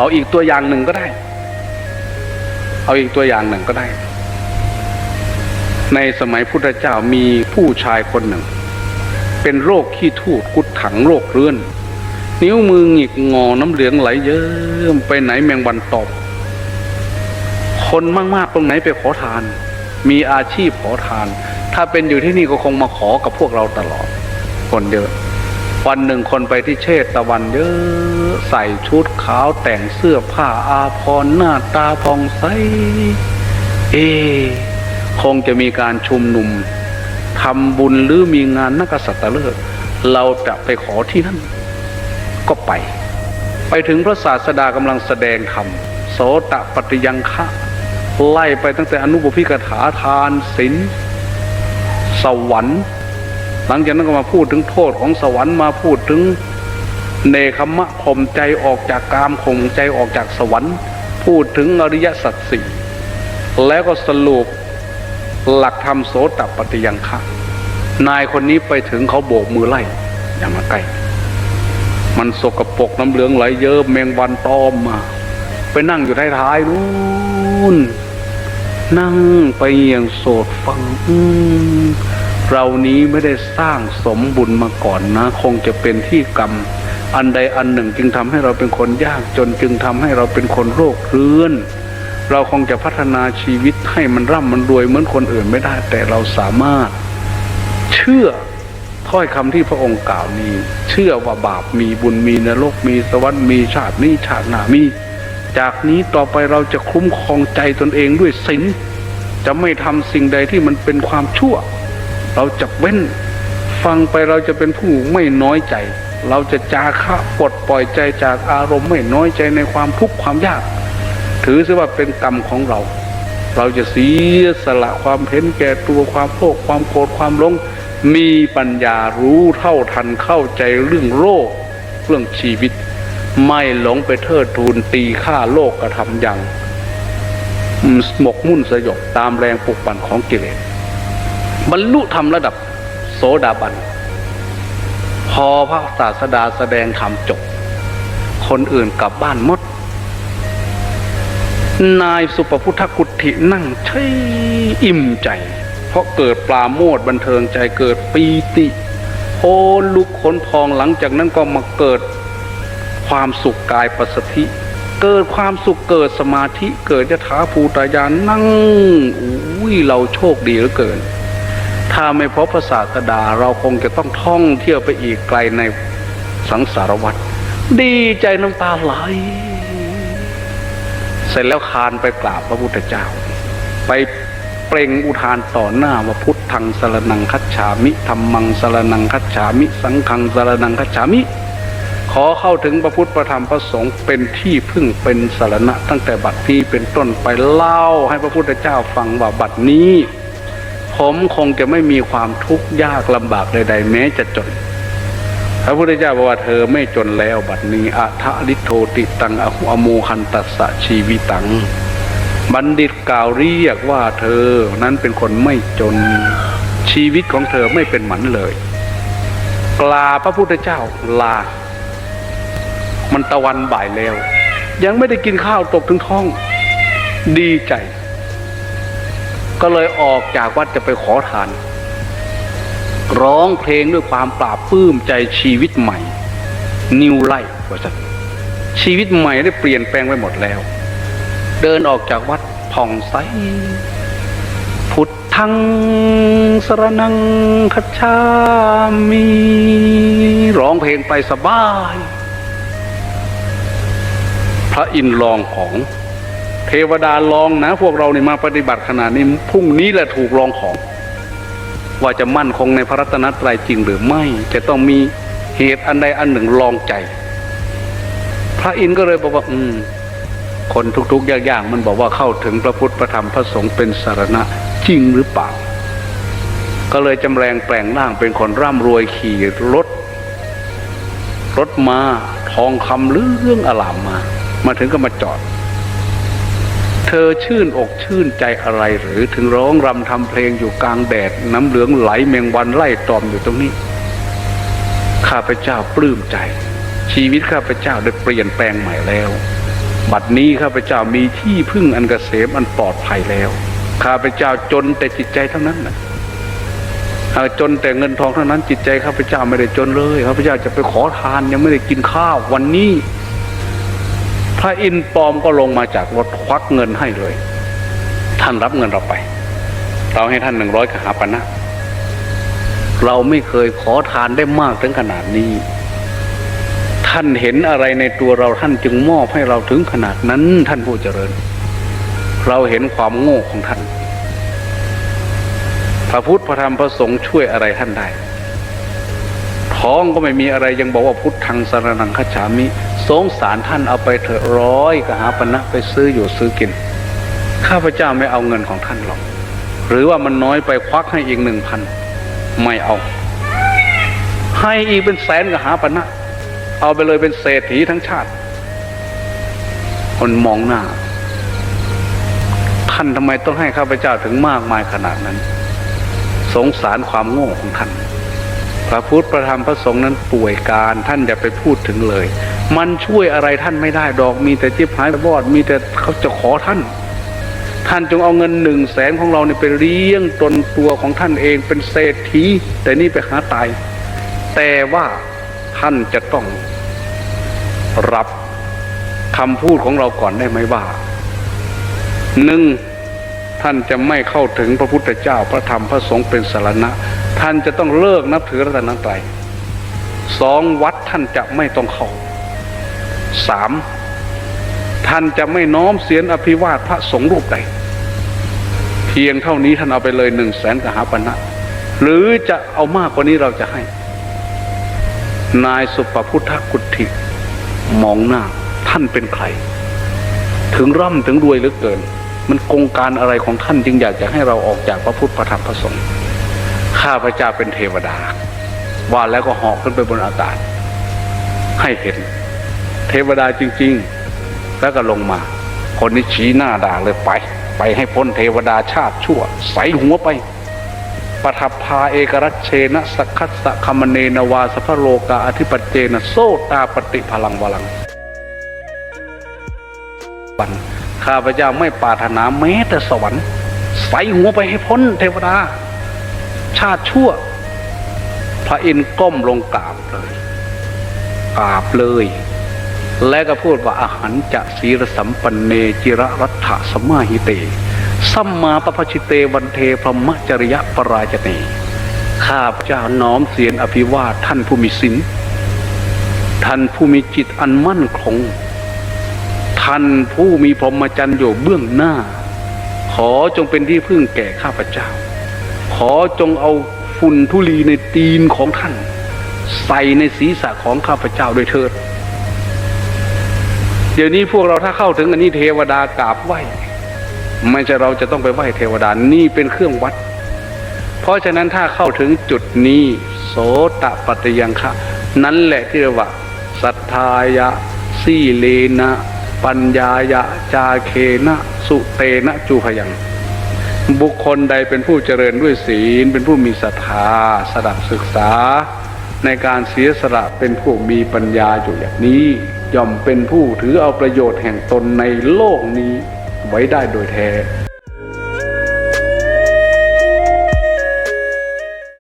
เอาอีกตัวอย่างหนึ่งก็ได้ เอาอีกตัวอย่างหนึ่งก็ได้ ในสมัยพุทธเจ้ามีผู้ชายคนหนึ่ง เป็นโรคขี้ทูดกุดถังโรคเรื้อน นิ้วมือหงิกงอน้ำเหลืองไหลเยิ้มไปไหนแมงวันตอบคนมากๆตรงไหนไปขอทาน มีอาชีพขอทาน ถ้าเป็นอยู่ที่นี่ก็คงมาขอกับพวกเราตลอด คนเยอะ วันหนึ่งคนไปที่เชตะวันเยอะใส่ชุดขาวแต่งเสื้อผ้าอาภรณ์หน้าตาผ่องใส เอ คงจะมีการชุมนุมทำบุญหรือมีงานนักษัตริย์เราจะไปขอที่นั่น ก็ไป ไปถึงพระศาสดากำลังแสดงธรรมโสตปฏิยังคะไล่ไปตั้งแต่อนุบุพิกถาทานศีลสวรรค์ หลังจากนั้นก็มาพูดถึงโทษของสวรรค์มาพูดถึงเนคขมะข่มใจออกจากกามข่มใจออกจากสวรรค์ พูดถึงอริยสัจสี่แล้วก็สรุปหลักธรรมโสตปฏิยังคะนายคนนี้ไปถึงเขาโบกมือไล่อย่ามาใกล้มันสกปรกน้ำเหลืองไหลเยิ้มแมงวันตอมมา ไปนั่งอยู่ท้ายๆนู่นนั่งไปอย่างโสดฟังอื เรานี้ไม่ได้สร้างสมบุญมาก่อนนะ คงจะเป็นที่กรรม อันใดอันหนึ่งจึงทำให้เราเป็นคนยากจนจึงทำให้เราเป็นคนโรคเรื้อน เราคงจะพัฒนาชีวิตให้มันร่ำมันรวยเหมือนคนอื่นไม่ได้ แต่เราสามารถ เชื่อถ้อยคำที่พระองค์กล่าวนี้ เชื่อว่าบาปมีบุญมีนรกมีสวรรค์มีชาตินี้ชาติหน้ามี จากนี้ต่อไปเราจะคุ้มครองใจตนเองด้วยศีลจะไม่ทำสิ่งใดที่มันเป็นความชั่ว เราจะเว้นฟังไปเราจะเป็นผู้ไม่น้อยใจ เราจะจาคะปลดปล่อยใจจากอารมณ์ไม่น้อยใจในความทุกข์ความยาก ถือซะว่าเป็นกรรมของเรา เราจะเสียสละความเห็นแก่ตัวความโลภความโกรธความหลงมีปัญญารู้เท่าทันเข้าใจเรื่องโลกเรื่องชีวิต ไม่หลงไปเทิดทูนตีค่าโลกกระทำอย่างหมกมุ่นสยบตามแรงปลุกปั่นของกิเลส บรรลุธรรมระดับโสดาบัน พอพระศาสดาแสดงธรรมจบ คนอื่นกลับบ้านมด นายสุปพุทธกุฏินั่งใช่อิ่มใจ เพราะเกิดปลาโมดบันเทิงใจเกิดปีติโอลุกขนพองหลังจากนั้นก็มาเกิดความสุขกายปัสสธิเกิดความสุขเกิดสมาธิเกิดยถาภูตายานนั่งอุ้ยเราโชคดีเหลือเกิน ถ้าไม่พบพระศาสดาเราคงจะต้องท่องเที่ยวไปอีกไกลในสังสารวัฏดีใจน้ำตาไหล เสร็จแล้วคานไปกราบพระพุทธเจ้า ไปเปล่งอุทานต่อหน้าว่าพุทธังสรนังคัจฉามิธรรมังสรนังคัจฉามิ สังฆังสรนังคัจฉามิ ขอเข้าถึงพระพุทธประธรรมพระสงฆ์เป็นที่พึ่งเป็นสารณะตั้งแต่บัดนี้เป็นต้นไปเล่าให้พระพุทธเจ้าฟังว่าบัดนี้ ผมคงจะไม่มีความทุกข์ยากลำบากใดๆแม้จะจนพระพุทธเจ้าบอกว่าเธอไม่จนแล้วบัดนี้อัทะลิโทติตังอหุอโมคันตัสสะชีวิตัง บัณฑิตกล่าวเรียกว่าเธอนั้นเป็นคนไม่จนชีวิตของเธอไม่เป็นหมันเลย กลาพระพุทธเจ้าลา มันตะวันบ่ายแล้ว ยังไม่ได้กินข้าวตกถึงท้อง ดีใจ ก็เลยออกจากวัดจะไปขอทาน ร้องเพลงด้วยความปราบปลื้มใจชีวิตใหม่ นิวไลฟ์ว่าสันชีวิตใหม่ได้เปลี่ยนแปลงไปหมดแล้ว เดินออกจากวัดผ่องใสพุทธังสรนังคัจฉามีร้องเพลงไปสบาย พระอินทร์ลองของ เทวดาลองนะ พวกเรานี่มาปฏิบัติขนาดนี้พรุ่งนี้แหละถูกลองของ ว่าจะมั่นคงในพระรัตนตรัยจริงหรือไม่จะต้องมีเหตุอันใดอันหนึ่งลองใจ พระอินทร์ก็เลยบอกว่า อืม คนทุกๆอย่างๆมันบอกว่าเข้าถึงพระพุทธพระธรรมพระสงฆ์เป็นสารณะจริงหรือเปล่า ก็เลยจำแรงแปลงร่างเป็นคนร่ำรวยขี่รถรถมาทองคำเรื่องอลามมา มาถึงก็มาจอด เธอชื่นอกชื่นใจอะไรหรือถึงร้องรำทำเพลงอยู่กลางแดด น้ำเหลืองไหลแมงวันไล่ตอมอยู่ตรงนี้ ข้าพเจ้าปลื้มใจ ชีวิตข้าพเจ้าได้เปลี่ยนแปลงใหม่แล้ว บัดนี้ข้าพเจ้ามีที่พึ่งอันเกษมอันปลอดภัยแล้ว ข้าพเจ้าจนแต่จิตใจเท่านั้นนะจนแต่เงินทองเท่านั้นจิตใจข้าพเจ้าไม่ได้จนเลยข้าพเจ้าจะไปขอทานยังไม่ได้กินข้าววันนี้ พระอินทร์ปลอมก็ลงมาจากรถควักเงินให้เลย ท่านรับเงินเราไป เราให้ท่านหนึ่งร้อยกหาปณะเราไม่เคยขอทานได้มากถึงขนาดนี้ ท่านเห็นอะไรในตัวเราท่านจึงมอบให้เราถึงขนาดนั้นท่านผู้เจริญ เราเห็นความโง่ของท่าน พระพุทธพระธรรมพระสงฆ์ช่วยอะไรท่านได้ ท้องก็ไม่มีอะไรยังบอกว่าพุทธังสารนังคัจามิ สงสารท่านเอาไปเถอะร้อยกหาปณะไปซื้ออยู่ซื้อกิน ข้าพเจ้าไม่เอาเงินของท่านหรอก หรือว่ามันน้อยไปควักให้อีกหนึ่งพันไม่เอา ให้อีกเป็นแสนกหาปณะเอาไปเลยเป็นเศรษฐีทั้งชาติ คนมองหน้า ท่านทำไมต้องให้ข้าพเจ้าถึงมากมายขนาดนั้น สงสารความโง่ของท่าน พระพุทธประธรรมพระสงฆ์นั้นป่วยการท่านอย่าไปพูดถึงเลย มันช่วยอะไรท่านไม่ได้ดอกมีแต่จิบหายวอดมีแต่เขาจะขอท่าน ท่านจงเอาเงินหนึ่งแสนของเราเนี่ยไปเลี้ยงตนตัวของท่านเองเป็นเศรษฐีแต่นี่ไปหาตาย แต่ว่าท่านจะต้องรับคำพูดของเราก่อนได้ไหมว่าหนึ่ง ท่านจะไม่เข้าถึงพระพุทธเจ้าพระธรรมพระสงฆ์เป็นสารณะ ท่านจะต้องเลิกนับถือรัตนตรัยสองวัดท่านจะไม่ต้องเข้าสามท่านจะไม่น้อมเสียนอภิวาทพระสงฆ์รูปใด เพียงเท่านี้ท่านเอาไปเลยหนึ่งแสนกหาปณะหรือจะเอามากกว่านี้เราจะให้ นายสุปพุทธกุฏิมองหน้า ท่านเป็นใคร ถึงร่ำถึงรวยเหลือเกิน มันกงการอะไรของท่านจึงอยากจะให้เราออกจากพระพุทธพระธรรมพระสงฆ์ข้าพระเจ้าเป็นเทวดา ว่าแล้วก็เหาะขึ้นไปบนอากาศ ให้เห็น เทวดาจริง ๆ แล้วก็ลงมา คนนี้ชี้หน้าด่าเลยไป ไปให้พ้นเทวดาชาติชั่ว ใสหัวไปปทัพพาเอกรัชเชนะสักคัสสะคมเนนวาสพโลกาอธิปเจนะโซตาปฏิพลังวลังบัน ข้าพเจ้าไม่ปรารถนาแม้แต่สวรรค์ใส่หัวไปให้พ้นเทวดา ชาติชั่ว พระอินทร์ก้มลงกราบเลยกราบเลย และก็พูดว่าอาหารจะศีรสัมปันเนจิระรัฐสมมาหิเต สัมมาปปชิเตวันเทพรมจริยปราจเนข้าพเจ้าน้อมเสียนอภิวาทท่านผู้มีศีลท่านผู้มีจิตอันมั่นคง ท่านผู้มีพรหมจรรย์อยู่เบื้องหน้า ขอจงเป็นที่พึ่งแก่ข้าพเจ้า ขอจงเอาฝุ่นทุลีในตีนของท่าน ใส่ในศีรษะของข้าพเจ้าด้วยเถิด เดี๋ยวนี้พวกเราถ้าเข้าถึงอันนี้เทวดากราบไหวไม่ใช่เราจะต้องไปไหว้เทวดานี่เป็นเครื่องวัด เพราะฉะนั้นถ้าเข้าถึงจุดนี้ โสตปัตยังคะ นั้นแหละที่เรียกว่าศรัทธายะสีเลนะ ปัญญายะจาเคนะสุเตนะจูพยัง บุคคลใดเป็นผู้เจริญด้วยศีล เป็นผู้มีศรัทธาสดับศึกษา ในการเสียสละเป็นผู้มีปัญญาอยู่อย่างนี้ ย่อมเป็นผู้ถือเอาประโยชน์แห่งตนในโลกนี้ไว้ได้โดยแท้